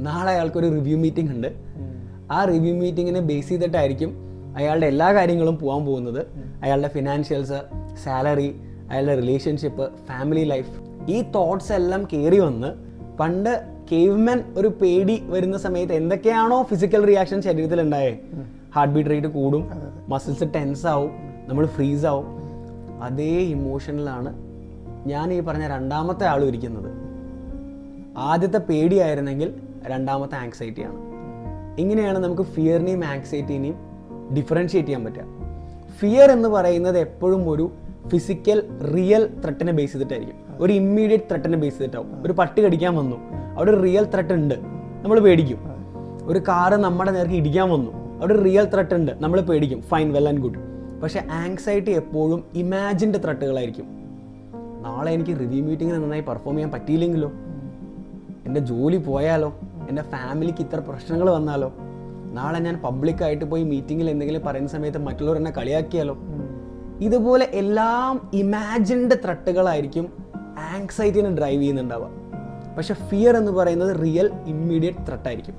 നാളെ അയാൾക്കൊരു review meeting ഉണ്ട്. ആ റിവ്യൂ മീറ്റിങ്ങിനെ ബേസ് ചെയ്തിട്ടായിരിക്കും അയാളുടെ എല്ലാ കാര്യങ്ങളും പോകാൻ പോകുന്നത്. അയാളുടെ ഫിനാൻഷ്യൽസ് സാലറി അയാളുടെ റിലേഷൻഷിപ്പ് ഫാമിലി ലൈഫ് ഈ തോട്ട്സ് എല്ലാം കയറി വന്ന് പണ്ട് കേവ്മെൻ ഒരു പേടി വരുന്ന സമയത്ത് എന്തൊക്കെയാണോ ഫിസിക്കൽ റിയാക്ഷൻ ശരീരത്തിൽ ഉണ്ടായേ ഹാർട്ട് ബീറ്റ് റേറ്റ് കൂടും മസിൽസ് ടെൻസ് ആവും നമ്മൾ ഫ്രീസ് ആവും. അതേ ഇമോഷനിലാണ് ഞാൻ ഈ പറഞ്ഞ രണ്ടാമത്തെ ആളും ഇരിക്കുന്നത്. ആദ്യത്തെ പേടിയായിരുന്നെങ്കിൽ രണ്ടാമത്തെ ആങ്സൈറ്റിയാണ് ഇങ്ങനെയാണ് നമുക്ക് ഫിയറിനെയും ആങ്സൈറ്റിനെയും ഡിഫറൻഷിയേറ്റ് ചെയ്യാൻ പറ്റുക. ഫിയർ എന്ന് പറയുന്നത് എപ്പോഴും ഒരു ഫിസിക്കൽ റിയൽ ത്രട്ടിനെ ബേസ് ചെയ്തിട്ടായിരിക്കും. ഒരു ഇമ്മീഡിയറ്റ് ത്രട്ടിനെ ബേസ് ചെയ്തിട്ടാവും. ഒരു പട്ടി കടിക്കാൻ വന്നു. അവിടെ റിയൽ ത്രട്ട് ഉണ്ട്. നമ്മൾ പേടിക്കും. ഒരു കാറ് നമ്മുടെ നേർക്ക് ഇടിക്കാൻ വന്നു. അവിടെ റിയൽ ത്രട്ട് ഉണ്ട്. നമ്മൾ പേടിക്കും. ഫൈൻ വെൽ ആൻഡ് ഗുഡ് പക്ഷേ ആങ്സൈറ്റി എപ്പോഴും ഇമാജിൻഡ് ത്രട്ടുകളായിരിക്കും നാളെ എനിക്ക് റിവ്യൂ മീറ്റിങ്ങിന് നന്നായി പെർഫോം ചെയ്യാൻ പറ്റിയില്ലെങ്കിലോ? എന്റെ ജോലി പോയാലോ? എന്റെ ഫാമിലിക്ക് ഇത്ര പ്രശ്നങ്ങൾ വന്നാലോ? നാളെ ഞാൻ പബ്ലിക്കായിട്ട് പോയി മീറ്റിങ്ങിൽ എന്തെങ്കിലും പറയുന്ന സമയത്ത് മറ്റുള്ളവർ എന്നെ കളിയാക്കിയാലോ? ഇതുപോലെ എല്ലാം ഇമാജിൻഡ് ത്രട്ടുകളായിരിക്കും ആങ്സൈറ്റിനെ ഡ്രൈവ് ചെയ്യുന്നുണ്ടാവുക. പക്ഷെ ഫിയർ എന്ന് പറയുന്നത് റിയൽ ഇമ്മീഡിയറ്റ് ത്രട്ടായിരിക്കും